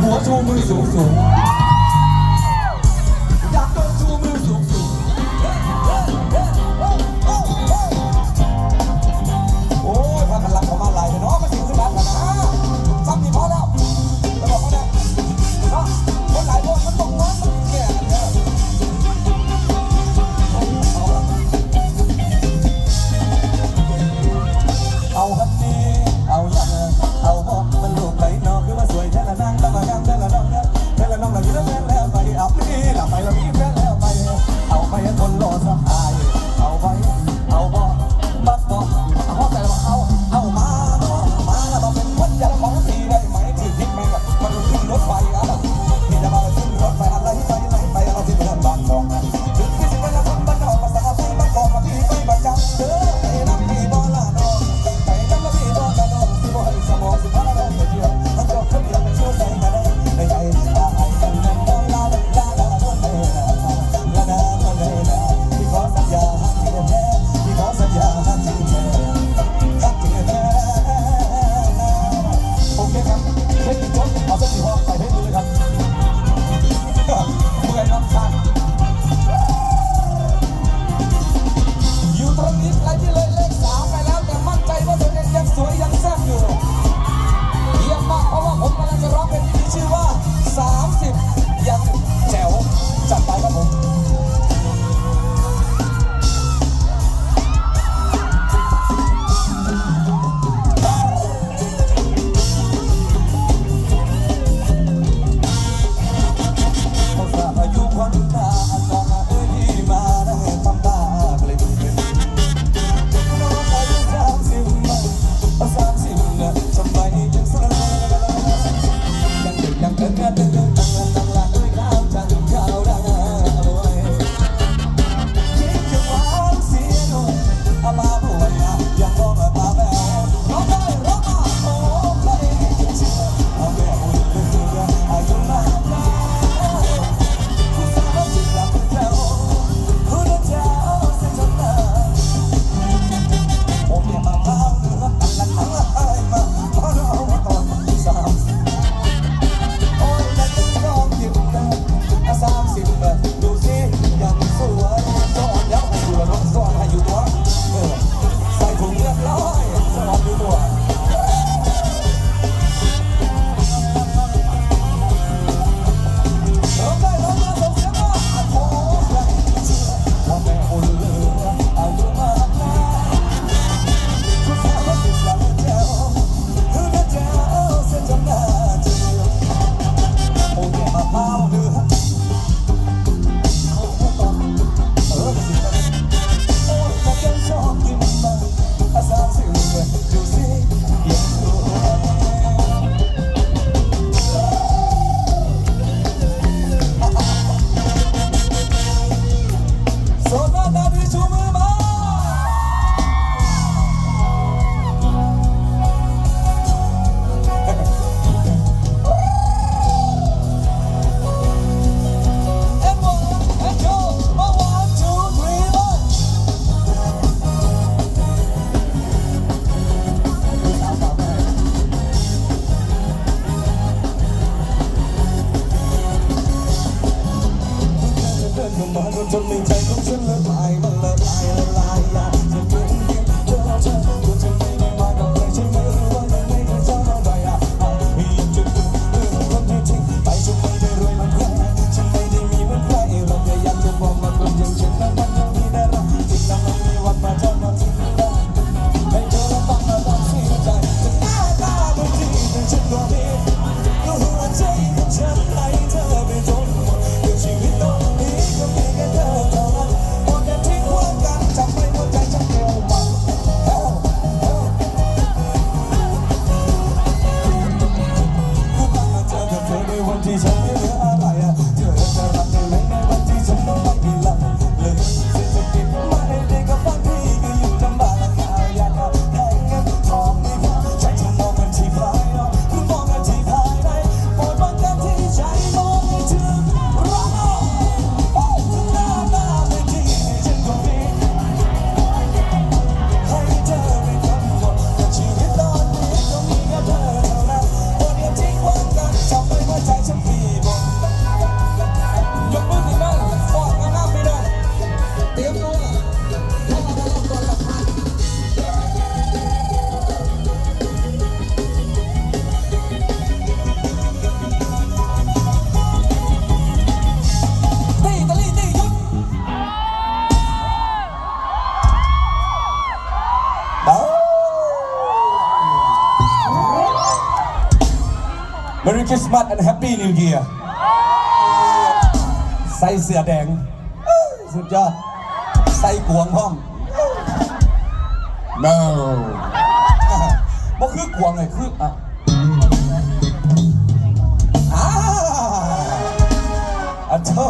뭐가 좋은 거겠어, 그쵸? อ Merry Christmas and Happy New Year ใส่เสื้อแดง สุดยอด ใส่กวงห้อง no บ่คือกวงเลยคืออะอ้าอะโธ่